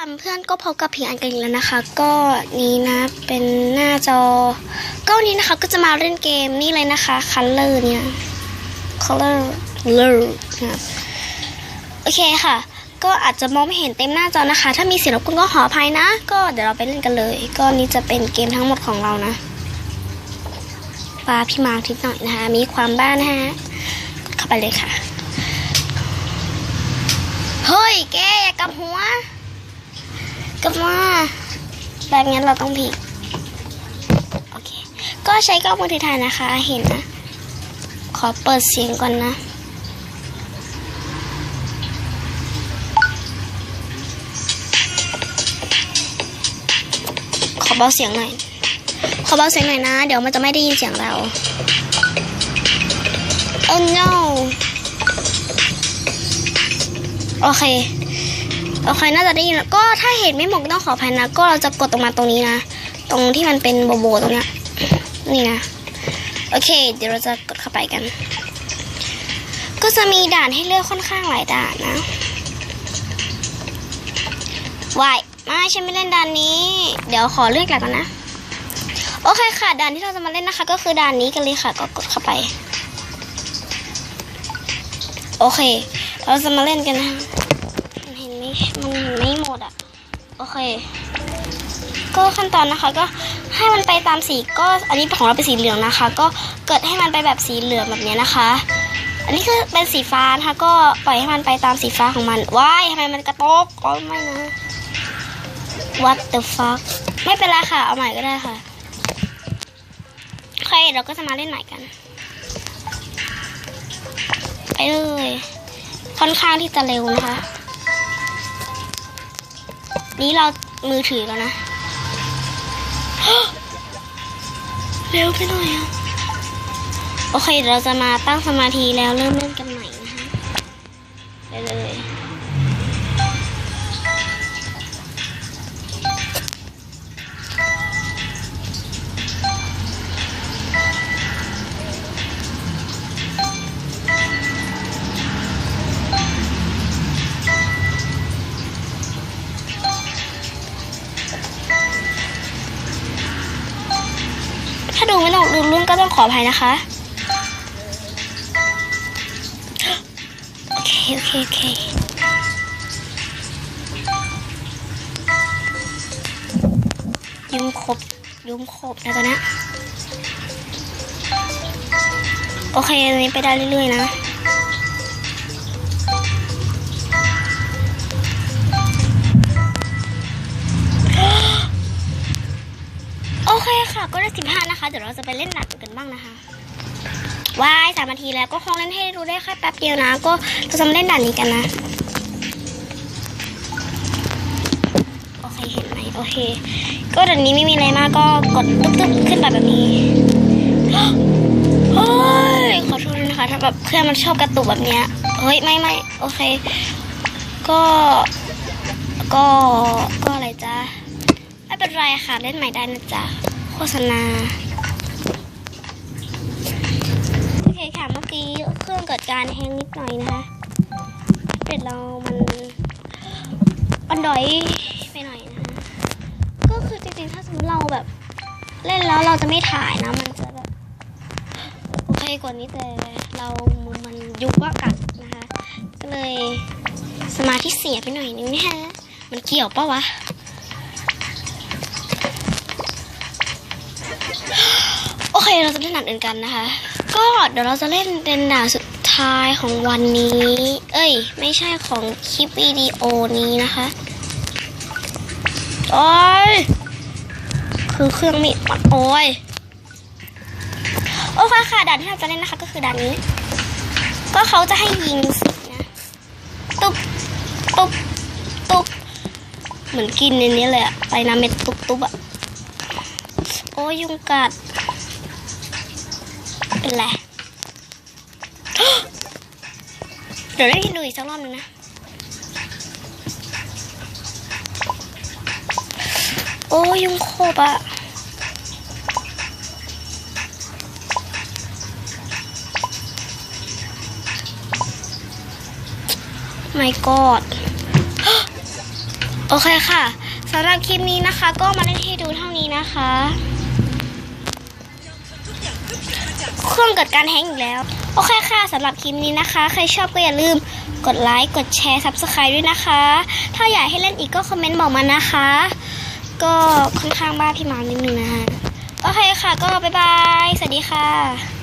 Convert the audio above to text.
เพื่อนก็พบกับพิงอันกันอีกแล้วนะคะ ก็นี้นะเป็นหน้าจอ ก็วันนี้นะคะก็จะมาเล่นเกมนี่เลยนะคะ Color เนี่ย Color Color นะโอเคค่ะ ก็อาจจะมองไม่เห็นเต็มหน้าจอนะคะ ถ้ามีเสียงรบกวนก็ขออภัยนะ ก็เดี๋ยวเราไปเล่นกันเลย ก็นี้จะเป็นเกมทั้งหมดของเรานะปลาพี่มาร์ทิดหน่อยนะคะ มีความบ้านะฮะเข้าไปเลยค่ะ เฮ้ยแกอย่ากลับหัว กลับมาแบบงั้เราต้องพลิกโอเค ก็ใช้กล้องมือถือถ่ายนะคะ เห็นนะ ขอเปิดเสียงก่อนนะขอเบาเสียงหน่อย ขอเบาเสียงหน่อยนะ เดี๋ยวมันจะไม่ได้ยินเสียงเรา oh no โอเค โอเคน่าจะได้ยินก็ถ้าเห็นไม่หมดก็ต้องขออภัยนะ ก็เราจะกดตรงมาตรงนี้นะ ตรงที่มันเป็นโบโบตรงเนี้ยนี่นะ โอเค เดี๋ยวเราจะกดเข้าไปกัน ก็จะมีด่านให้เลือกค่อนข้างหลายด่านนะวายไม่ฉันไม่เล่นด่านนี้ เดี๋ยวขอเลือกลักก่อนนะ โอเคค่ะ ด่านที่เราจะมาเล่นนะคะ ก็คือด่านนี้กันเลยค่ะ ก็กดเข้าไป โอเค เราจะมาเล่นกันนะ มันไม่มันเห็นไม่หมดอะ โอเค ก็ขั้นตอนนะคะ ก็ให้มันไปตามสีก็อันนี้ของเราเป็นสีเหลืองนะคะ ก็เกิดให้มันไปแบบสีเหลืองแบบนี้นะคะ อันนี้คือเป็นสีฟ้านะคะก็ปล่อยให้มันไปตามสีฟ้าของมันว้ายทำไมมันกระตกอ๋อไม่นะ what the fuck ไม่เป็นไรค่ะ เอาใหม่ก็ได้ค่ะโอเคเราก็จะมาเล่นใหม่กัน ไปเลยค่อนข้างที่จะเร็วนะคะ นี้เรามือถือแล้วนะ เร็วไปหน่อยอะโอเคเราจะมาตั้งสมาธิแล้วเริ่มเล่นกันใหม่นะคะไปเลย ถ้าดูไม่ลงดูรุ่นก็ต้องขออภัยนะคะ โอเค โอเค โอเคยุงขบยุงขบนะตอนนี้โอเคอันนี้ไปได้เรื่อยๆนะ คค่ะ ก็ได้สิบห้านะคะ เดี๋ยวเราจะไปเล่นหนักกันบ้างนะคะวายสามนาทีแล้วก็คงเล่นให้ดูได้แค่แป๊บเดียวนะ ก็เราจะมาเล่นด่านนี้กันนะโอเคเห็นไหมโอเค ก็ด่านนี้ไม่มีอะไรมากก็กดตุ๊บตุ๊บขึ้นไปแบบนี้เฮ้ยขอโทษด้วยนะคะถ้าแบบเครื่องมันชอบกระตุกแบบเนี้ยเฮ้ยไม่ไม่โอเค ก็ก็ก็อะไรจ้าไม่เป็นไรค่ะเล่นใหม่ได้นะจ๊ะ ฆษณา โอเคค่ะ เมื่อกี้เครื่องเกิดการแฮงนิดหน่อยนะคะเด็ดเรามันอันดอยไปหน่อยนะคะก็คือจริงๆ ถ้าสมมติเราแบบ เล่นแล้วเราจะไม่ถ่ายนะ มันจะแบบ โอเคกว่านี้แต่เรามันยุบว่ากัดนะคะ ก็เลยสมาธิเสียไปหน่อยนึงนะฮะมันเกี่ยวปะวะ โอ เคเราจะเล่นด่านอื่นกันนะคะ ก็เดี๋ยวเราจะเล่นเป็นด่านสุดท้ายของวันนี้ เอ้ย ไม่ใช่ของคลิปวิดีโอนี้นะคะโอ้ยคือเครื่องมีดโอ้ยโอเคค่ะด่านที่เราจะเล่นนะคะ ก็คือด่านนี้ ก็เขาจะให้ยิงสินะตุ๊บตุ๊บตุ๊บเหมือนกินในนี้เลยอะไปน้ำเม็ดตุ๊บตุ๊บอะโอ้ยยุงกัด เป็นไร เดี๋ยวได้ยินดูอีกสักรอบนึงนะ โอ้ยยุงโคบอะไม่กอดโอเคค่ะสำหรับคลิปนี้นะคะ ก็มาเล่นให้ดูเท่านี้นะคะ เครื่องเกิดการแฮงอีกแล้ว โอเคค่ะสำหรับคลิปนี้นะคะ ใครชอบก็อย่าลืมกดไลค์กดแชร์ซับสไคร b e ด้วยนะคะ ถ้าอยากให้เล่นอีกก็คอมเมนต์บอกมานะคะ ก็ค่อนข้างบ้าพี่มานิดนึงนะคะ โอเคค่ะ ก็บ๊ายบาย สวัสดีค่ะ